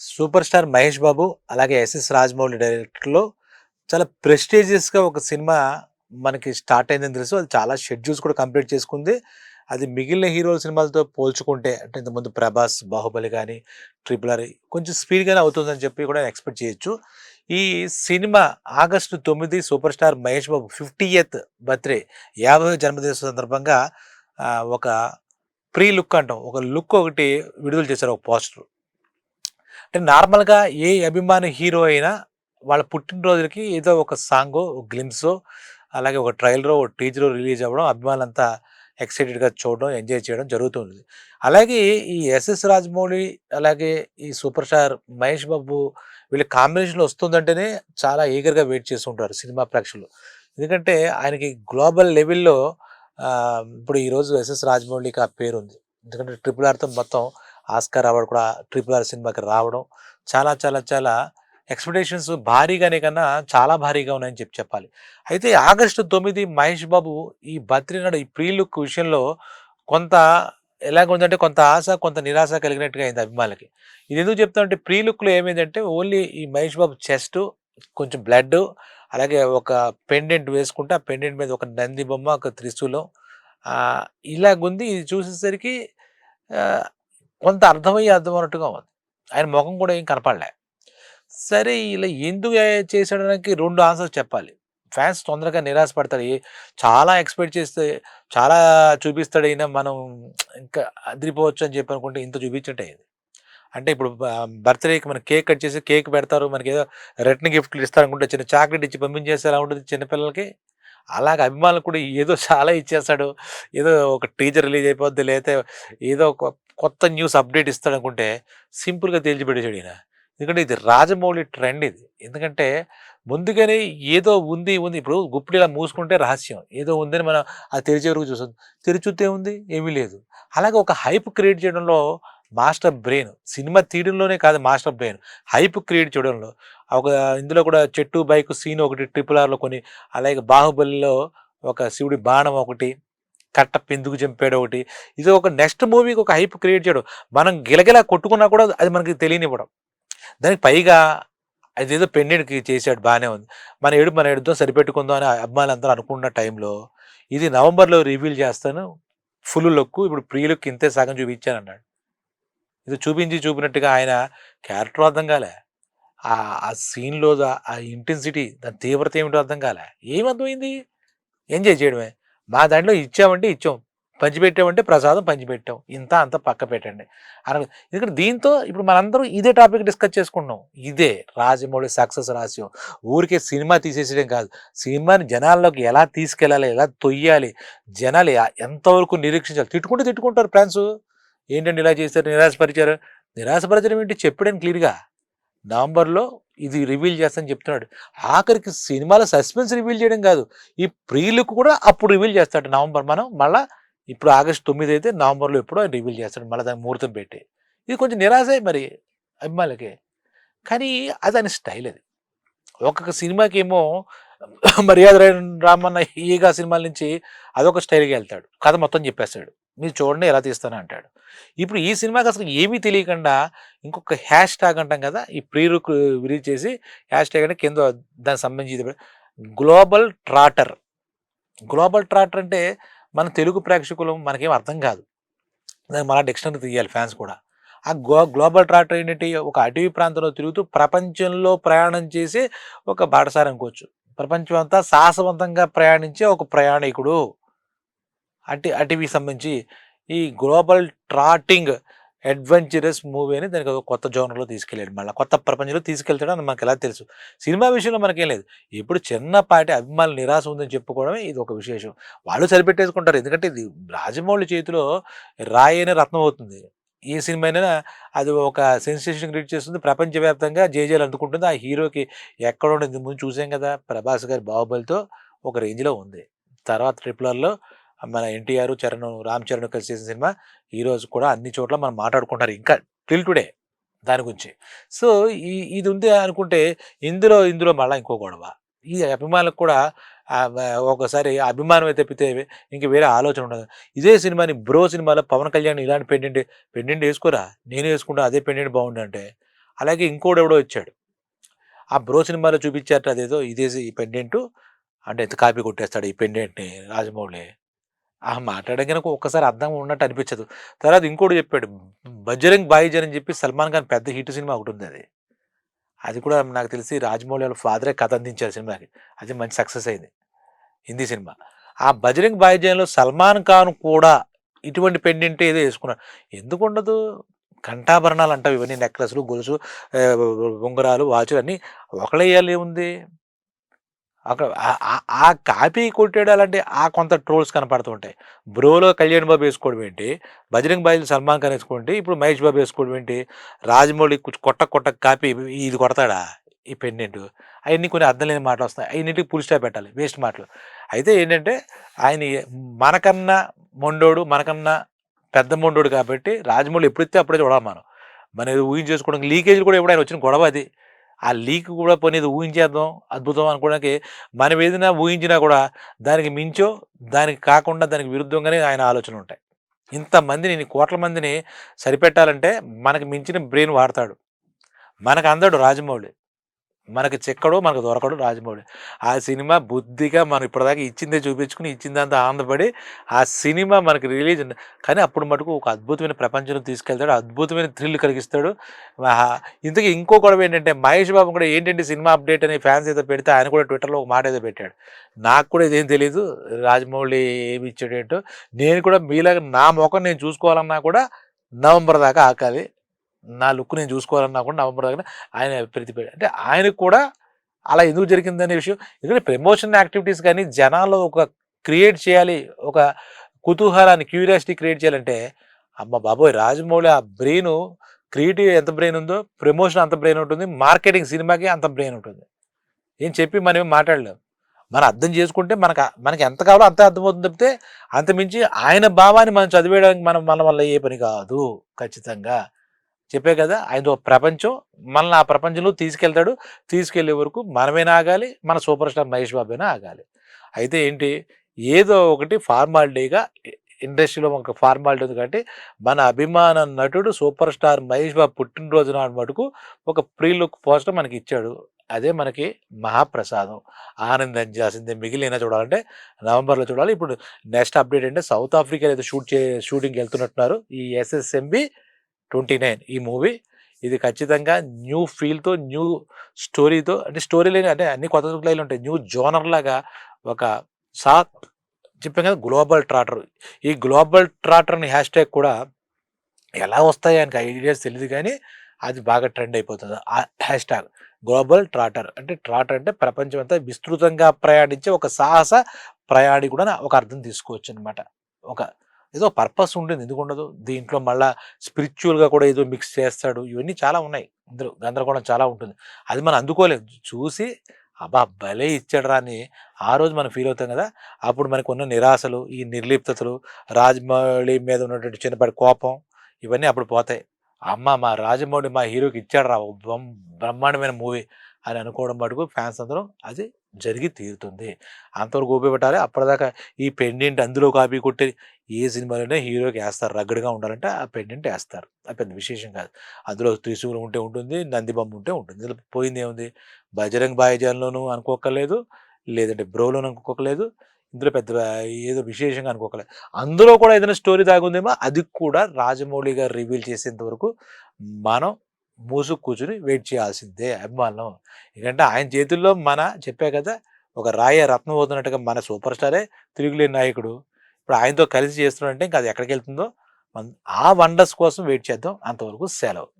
Super star Mahesh బాబు అలాగే SS Rajamouli డైరెక్టర్లో చాలా ప్రెస్టీజియస్గా ఒక సినిమా మనకి స్టార్ట్ అయిందని తెలుసు. అది చాలా షెడ్యూల్స్ కూడా కంప్లీట్ చేసుకుంది. అది మిగిలిన హీరోల సినిమాలతో పోల్చుకుంటే అంటే ఇంతకుముందు ప్రభాస్ బాహుబలి కానీ ట్రిపుల్ ఆర్ కొంచెం స్పీడ్గానే అవుతుందని చెప్పి కూడా ఎక్స్పెక్ట్ చేయొచ్చు. ఈ సినిమా ఆగస్టు తొమ్మిది super star Mahesh Babu fiftieth birthday యాభై జన్మదిన సందర్భంగా ఒక ప్రీ లుక్ అంటాం. ఒక లుక్ ఒకటి విడుదల చేశారు ఒక పోస్టర్. అంటే నార్మల్గా ఏ అభిమాని హీరో అయినా వాళ్ళ పుట్టినరోజులకి ఏదో ఒక సాంగో ఒక గ్లిమ్సో అలాగే ఒక ట్రైలరో ఒక టీజరో రిలీజ్ అవ్వడం అభిమానులంతా ఎక్సైటెడ్గా చూడడం ఎంజాయ్ చేయడం జరుగుతుంది. అలాగే ఈ ఎస్ఎస్ రాజమౌళి అలాగే ఈ సూపర్ స్టార్ మహేష్ బాబు వీళ్ళ కాంబినేషన్లో వస్తుందంటేనే చాలా ఈగర్గా వెయిట్ చేస్తుంటారు సినిమా ప్రేక్షకులు. ఎందుకంటే ఆయనకి గ్లోబల్ లెవెల్లో ఇప్పుడు ఈరోజు ఎస్ఎస్ రాజమౌళికి ఆ పేరు ఉంది ఎందుకంటే ట్రిపుల్ ఆర్తో మొత్తం ఆస్కార్ అవార్డు కూడా ట్రిపుల్ ఆర్ సినిమాకి రావడం చాలా చాలా చాలా ఎక్స్పెక్టేషన్స్ భారీగానే కన్నా చాలా భారీగా ఉన్నాయని చెప్పి చెప్పాలి. అయితే ఆగస్టు తొమ్మిది మహేష్ బాబు ఈ బర్త్డే ఈ ప్రీ లుక్ విషయంలో కొంత ఎలాగ ఉందంటే కొంత ఆశ కొంత నిరాశ కలిగినట్టుగా అయింది అభిమానులకి. ఇది ఎందుకు చెప్తామంటే ప్రీ లుక్లో ఏమైందంటే ఓన్లీ ఈ మహేష్ బాబు చెస్ట్ కొంచెం బ్లడ్ అలాగే ఒక పెండెంట్ వేసుకుంటే ఆ పెండెంట్ మీద ఒక నంది బొమ్మ ఒక త్రిశూలం ఇలాగుంది. ఇది చూసేసరికి కొంత అర్థమయ్యి అర్థం అన్నట్టుగా ఉంది. ఆయన ముఖం కూడా ఏం కనపడలే. సరే ఇలా ఎందుకు చేసాడడానికి రెండు ఆన్సర్స్ చెప్పాలి. ఫ్యాన్స్ తొందరగా నిరాశపడతారు చాలా ఎక్స్పెక్ట్ చేస్తే చాలా చూపిస్తాడు అయినా మనం ఇంకా అదిరిపోవచ్చు అని చెప్పి అనుకుంటే ఇంత చూపించటే ఇది అంటే ఇప్పుడు బర్త్డేకి మనం కేక్ కట్ చేసి కేక్ పెడతారు. మనకి ఏదో రిటర్న్ గిఫ్ట్లు ఇస్తారు అనుకుంటే చిన్న చాక్లెట్ ఇచ్చి పంపించేస్తే ఎలా ఉంటుంది చిన్నపిల్లలకి అలాగ అభిమానులు కూడా ఏదో చాలా ఇచ్చేస్తాడు. ఏదో ఒక టీజర్ రిలీజ్ అయిపోద్ది లేకపోతే ఏదో ఒక కొత్త న్యూస్ అప్డేట్ ఇస్తాడు అనుకుంటే సింపుల్గా తేల్చిపెట్టేసాడు ఈయన ఎందుకంటే ఇది రాజమౌళి ట్రెండ్ ఇది. ఎందుకంటే ముందుగానే ఏదో ఉంది ఉంది. ఇప్పుడు గుప్పిడి ఇలా మూసుకుంటే రహస్యం. ఏదో ఉందని మనం అది తెరిచే వరకు చూస్తుంది తెరిచూతే ఉంది? ఏమీ లేదు. అలాగే ఒక హైప్ క్రియేట్ చేయడంలో మాస్టర్ బ్రెయిన్. సినిమా తీయడంలోనే కాదు మాస్టర్ బ్రెయిన్. హైప్ క్రియేట్ చేయడంలో. ఒక ఇందులో కూడా చెట్టు బైక్ సీన్ ఒకటి ట్రిపుల్ ఆర్లో కొన్ని అలాగే బాహుబలిలో ఒక శివుడి బాణం ఒకటి కట్ట పెందుకు చంపాడు ఒకటి. ఇది ఒక నెక్స్ట్ మూవీకి ఒక హైప్ క్రియేట్ చేయడం. మనం గిలగిలా కొట్టుకున్నా కూడా అది మనకి తెలియనివ్వడం దానికి పైగా అదేదో పెండెంట్కి చేశాడు బాగానే ఉంది. మన ఏడు మన ఏడుతో సరిపెట్టుకుందాం అని అభిమానులు అందరూ అనుకున్న టైంలో ఇది నవంబర్లో రివీల్ చేస్తాను. Full look. ఇప్పుడు ప్రీ లుక్ ఇంతే సగం చూపించాను అన్నాడు ఇది చూపించి చూపినట్టుగా ఆయన క్యారెక్టర్ అర్థం కాలే. ఆ ఆ సీన్లో ఆ ఇంటెన్సిటీ దాని తీవ్రత ఏమిటో అర్థం కాలే. ఏం అర్థమైంది ఎంజాయ్ చేయడమే. మా దాంట్లో ఇచ్చామంటే ఇచ్చాం. పంచిపెట్టామంటే ప్రసాదం పంచిపెట్టాం. ఇంత అంత పక్క పెట్టండి. అన ఎందుకంటే దీంతో ఇప్పుడు మనందరం ఇదే టాపిక్ డిస్కస్ చేసుకుంటున్నాం. ఇదే రాజమౌళి సక్సెస్ రహస్యం. ఊరికే సినిమా తీసేసేయడం కాదు. సినిమాని జనాల్లోకి ఎలా తీసుకెళ్ళాలి ఎలా తొయ్యాలి జనాలు ఎంతవరకు నిరీక్షించాలి? తిట్టుకుంటే తిట్టుకుంటారు ఫ్రెండ్స్. ఏంటంటే ఇలా చేశారు? నిరాశపరిచారు? నిరాశపరచడం ఏంటి? చెప్పడం క్లియర్గా. నవంబర్లో ఇది రివీల్ చేస్తానని చెప్తున్నాడు. ఆఖరికి సినిమాలో సస్పెన్స్ రివీల్ చేయడం కాదు. ఈ ప్రియులకు కూడా అప్పుడు రివీల్ చేస్తాడు నవంబర్. మనం మళ్ళా ఇప్పుడు ఆగస్ట్ తొమ్మిది అయితే నవంబర్లో ఎప్పుడో రివీల్ చేస్తాడు మళ్ళీ దానికి ముహూర్తం పెట్టి. ఇది కొంచెం నిరాశే మరి అభిమానులకి. కానీ అది దాని స్టైల్ అది. ఒక్కొక్క సినిమాకి ఏమో మర్యాద రామన్న ఈగా సినిమాల నుంచి అదొక స్టైల్కి వెళ్తాడు. కథ మొత్తం చెప్పేస్తాడు. మీరు చూడండి ఎలా తీస్తాను అంటాడు. ఇప్పుడు ఈ సినిమాకి అసలు ఏమీ తెలియకుండా ఇంకొక హ్యాష్ ట్యాగ్ అంటాం కదా ఈ ప్రీరుక్ రిలీజ్ చేసి హ్యాష్ ట్యాగ్ అంటే కింద దానికి సంబంధించి గ్లోబల్ ట్రాటర్. గ్లోబల్ ట్రాటర్ అంటే మన తెలుగు ప్రేక్షకులు మనకేం అర్థం కాదు. దానికి మన డిక్షనరీ తీయాలి ఫ్యాన్స్ కూడా. ఆ గ్లో గ్లోబల్ ట్రాటర్ ఏంటంటే ఒక అటవీ ప్రాంతంలో తిరుగుతూ ప్రపంచంలో ప్రయాణం చేసి ఒక బాటసారి అనుకోవచ్చు. ప్రపంచం అంతా సాహసవంతంగా ప్రయాణించే ఒక ప్రయాణికుడు. అటు అటువి సంబంధించి ఈ గ్లోబల్ ట్రాటింగ్ అడ్వెంచరస్ మూవీ అని దానికి ఒక కొత్త జోనర్లో తీసుకెళ్ళాడు. మళ్ళీ కొత్త ప్రపంచంలో తీసుకెళ్తాడు అని మనకు ఎలా తెలుసు? సినిమా విషయంలో మనకేం లేదు. ఇప్పుడు చిన్నపాటి అభిమానులు నిరాశ ఉందని చెప్పుకోవడమే ఇది ఒక విశేషం. వాళ్ళు సరిపెట్టేసుకుంటారు. ఎందుకంటే ఇది రాజమౌళి చేతిలో రాయి అనే రత్నం అవుతుంది. ఏ సినిమా అయినా అది ఒక సెన్సేషన్ క్రియేట్ చేస్తుంది. ప్రపంచవ్యాప్తంగా జేజేలు అందుకుంటుంది. ఆ హీరోకి ఎక్కడ ఉండేది. ముందు చూసాం కదా ప్రభాస్ గారి బాహుబలితో ఒక రేంజ్లో ఉంది. తర్వాత ట్రిపులర్లో మన ఎన్టీఆర్ చరణ్ రామ్ చరణ్ కలిసి చేసిన సినిమా ఈరోజు కూడా అన్ని చోట్ల మనం మాట్లాడుకుంటారు ఇంకా టిల్ టుడే దాని గురించి. సో ఈ ఇది ఉంది అనుకుంటే ఇందులో ఇందులో మళ్ళీ ఇంకో గొడవ. ఈ అభిమానులకు కూడా ఒకసారి అభిమానం తప్పితే ఇంక వేరే ఆలోచన ఉండదు. ఇదే సినిమాని బ్రో సినిమాలో పవన్ కళ్యాణ్ ఇలాంటి పెండెంట్ పెండెంట్ వేసుకోరా? నేను వేసుకుంటా అదే పెండెంట్ బాగుండు అంటే. అలాగే ఇంకోడు ఎవడో వచ్చాడు. ఆ బ్రో సినిమాలో చూపించారట అదేదో ఇదే ఈ పెండెంట్ అంటే ఎంత కాపీ కొట్టేస్తాడు ఈ పెండెంట్ని రాజమౌళి. ఆ మాట్లాడగానే ఒక్కసారి అర్థం ఉన్నట్టు అనిపించదు. తర్వాత ఇంకోటి చెప్పాడు బజరంగ్ బాయిజన్ అని చెప్పి సల్మాన్ ఖాన్ పెద్ద హిట్ సినిమా ఒకటి ఉంది అది. అది కూడా నాకు తెలిసి రాజమౌళి వాళ్ళ ఫాదరే కథ అందించారు సినిమాకి. అది మంచి సక్సెస్ అయింది. హిందీ సినిమా. ఆ బజరంగ్ బాయిజన్లో సల్మాన్ ఖాన్ కూడా ఇటువంటి పెండింటి ఏదో వేసుకున్నాడు. ఎందుకు ఉండదు? కంఠాభరణాలు అంటావు ఇవన్నీ నెక్లెస్లు గొలుసు ఉంగరాలు వాచులు అన్నీ ఒకళ్ళేయాలి ఏముంది అక్కడ ఆ- కాపీ ఆ కాపీ ఆ కొంత ట్రోల్స్ కనపడుతుంటాయి. బ్రోలో కళ్యాణ్ బాబు వేసుకోవడం ఏంటి? బజరంగ్ బాయిలు సల్మాన్ ఖాన్ వేసుకోండి ఇప్పుడు మహేష్ బాబు వేసుకోవడం ఏంటి? రాజమౌళి కొట్ట కొట్ట కాపీ ఇది కొడతాడా ఈ పెండెంట్ అవన్నీ కొన్ని అర్థం లేని మాటలు వస్తాయి అన్నింటికి పుల్ స్టాప్ పెట్టాలి వేస్ట్ మాటలు. అయితే ఏంటంటే ఆయన మనకన్నా మొండోడు మనకన్నా పెద్ద మొండోడు కాబట్టి రాజమౌళి ఎప్పుడైతే అప్పుడే చూడాలి మనం మన ఊహించేసుకోవడానికి లీకేజ్ కూడా ఎప్పుడైనా వచ్చిన గొడవ అది. ఆ లీక్ కూడా పోనీ ఊహించేద్దాం అద్భుతం అనుకోవడానికి మనం ఏదైనా ఊహించినా కూడా దానికి మించో దానికి కాకుండా దానికి విరుద్ధంగానే ఆయన ఆలోచన ఉంటాయి. ఇంతమందిని కోట్ల మందిని సరిపెట్టాలంటే మనకి మించిన బ్రెయిన్ వాడతాడు. మనకు అందడు రాజమౌళి. మనకి చెక్కడు మనకు దొరకడు రాజమౌళి. ఆ సినిమా బుద్ధిగా మనం ఇప్పటిదాకా ఇచ్చిందే చూపించుకుని ఇచ్చిందంతా ఆనందపడి ఆ సినిమా మనకి రిలీజ్ కానీ అప్పుడు మటుకు ఒక అద్భుతమైన ప్రపంచం తీసుకెళ్తాడు అద్భుతమైన థ్రిల్ కలిగిస్తాడు. ఇంతకీ ఇంకో గొడవ ఏంటంటే మహేష్ బాబు కూడా ఏంటంటే సినిమా అప్డేట్ అని ఫ్యాన్స్ ఏదో పెడితే ఆయన కూడా ట్విట్టర్లో ఒక మాట ఏదో పెట్టాడు. నాకు కూడా ఇదేం తెలియదు రాజమౌళి ఏమి ఇచ్చాడు ఏంటో. నేను కూడా మీలాగా నా ముఖం నేను చూసుకోవాలన్నా కూడా నవంబర్ దాకా ఆకాలి నా లుక్ నేను చూసుకోవాలన్నా కూడా నవంబర్ దగ్గర ఆయన ప్రతిపెట్టి అంటే ఆయనకు కూడా అలా ఎందుకు జరిగిందనే విషయం. ఎందుకంటే ప్రమోషన్ యాక్టివిటీస్ కానీ జనాల్లో ఒక క్రియేట్ చేయాలి ఒక కుతూహలాన్ని క్యూరియాసిటీ క్రియేట్ చేయాలంటే అమ్మ బాబోయ్ రాజమౌళి ఆ బ్రెయిన్ క్రియేటివ్ ఎంత బ్రెయిన్ ఉందో ప్రమోషన్ అంత బ్రెయిన్ ఉంటుంది మార్కెటింగ్ సినిమాకి అంత బ్రెయిన్ ఉంటుంది. ఏం చెప్పి మనం మాట్లాడలేము మాట్లాడలేం. మనం అర్థం చేసుకుంటే మనకు మనకి ఎంత కావాలో అంత అర్థమవుతుంది తప్పితే అంతమించి ఆయన భావాన్ని మనం చదివేయడానికి మనం మన వల్ల ఏ పని కాదు ఖచ్చితంగా. చెప్పే కదా ఆయన ఒక ప్రపంచం. మనల్ని ఆ ప్రపంచంలో తీసుకెళ్తాడు. తీసుకెళ్ళే వరకు మనమైనా ఆగాలి? మన సూపర్ స్టార్ మహేష్ బాబైనా ఆగాలి? అయితే ఏంటి ఏదో ఒకటి ఫార్మాలిటీగా ఇండస్ట్రీలో ఒక ఫార్మాలిటీ ఉంది కాబట్టి మన అభిమాన నటుడు సూపర్ స్టార్ మహేష్ బాబు పుట్టినరోజు నాడు మటుకు ఒక ప్రీ లుక్ పోస్టర్ మనకి ఇచ్చాడు. అదే మనకి మహాప్రసాదం. ఆనందించాల్సిందే మిగిలిన చూడాలంటే నవంబర్లో చూడాలి. ఇప్పుడు నెక్స్ట్ అప్డేట్ అంటే సౌత్ ఆఫ్రికా ఏదో షూట్ చే షూటింగ్కి వెళ్తున్నట్టున్నారు ఈ ఎస్ఎస్ఎంబి ట్వంటీ నైన్ ఈ మూవీ. ఇది ఖచ్చితంగా న్యూ ఫీల్తో న్యూ స్టోరీతో అంటే స్టోరీ లేని అంటే అన్ని కొత్త లైన్లు ఉంటాయి. న్యూ జోనర్ లాగా ఒక సా చెప్పాం కదా గ్లోబల్ ట్రాటర్. ఈ గ్లోబల్ ట్రాటర్ అని హ్యాష్ ట్యాగ్ కూడా ఎలా వస్తాయి ఆయనకి ఐడియాస్ తెలియదు కానీ అది బాగా ట్రెండ్ అయిపోతుంది. ఆ హ్యాష్ ట్యాగ్ గ్లోబల్ ట్రాటర్. అంటే ట్రాటర్ అంటే ప్రపంచం అంతా విస్తృతంగా ప్రయాణించే ఒక సాహస ప్రయాణి కూడా ఒక అర్థం తీసుకోవచ్చు అనమాట ఒక ఏదో పర్పస్ ఉంటుంది ఎందుకు ఉండదు దీంట్లో మళ్ళా స్పిరిచువల్గా కూడా ఏదో మిక్స్ చేస్తాడు. ఇవన్నీ చాలా ఉన్నాయి. ఇందులో గందరగోళం చాలా ఉంటుంది. అది మనం అందుకోలేదు చూసి అబ్బా! భలే ఇచ్చాడు రా అని ఆ రోజు మనం ఫీల్ అవుతాం కదా! అప్పుడు మనకు ఉన్న నిరాశలు ఈ నిర్లిప్తతలు రాజమౌళి మీద ఉన్నటువంటి చిన్నపాటి కోపం ఇవన్నీ అప్పుడు పోతాయి. అమ్మ మా రాజమౌళి మా హీరోకి ఇచ్చాడు రా. ఓ బ్రహ్మాండమైన మూవీ అని అనుకోవడం మటుకు ఫ్యాన్స్ అందరూ అది జరిగి తీరుతుంది. అంతవరకు ఉపయోగపెట్టాలి అప్పటిదాకా ఈ పెండెంట్ అందులో కాపీ కొట్టి ఏ సినిమాలోనే హీరోకి వేస్తారు రగ్గడగా ఉండాలంటే ఆ పెండెంట్ వేస్తారు అది పెద్ద విశేషం కాదు. అందులో త్రిశూలం ఉంటే ఉంటుంది నందిబొమ్మ ఉంటే ఉంటుంది. ఇందులో పోయింది ఏముంది? బజరంగ్ బాయిజాన్లోనూ అనుకోకలేదు లేదంటే బ్రోలోనూ అనుకోకలేదు ఇందులో పెద్ద ఏదో విశేషంగా అనుకోకలేదు అందులో కూడా ఏదైనా స్టోరీ దాగుందేమో అది కూడా రాజమౌళి గారు రివీల్ చేసేంత వరకు మనం మూసు కూర్చుని వెయిట్ చేయాల్సిందే అభిమానం. ఎందుకంటే ఆయన చేతుల్లో మన చెప్పా కదా ఒక రాయ రత్నం అవుతున్నట్టుగా మన సూపర్ స్టారే తిరుగులేని నాయకుడు. ఇప్పుడు ఆయనతో కలిసి చేస్తున్నాడంటే ఇంకా అది ఎక్కడికి వెళ్తుందో మన- ఆ వండర్స్ కోసం వెయిట్ చేద్దాం. అంతవరకు సెలవు.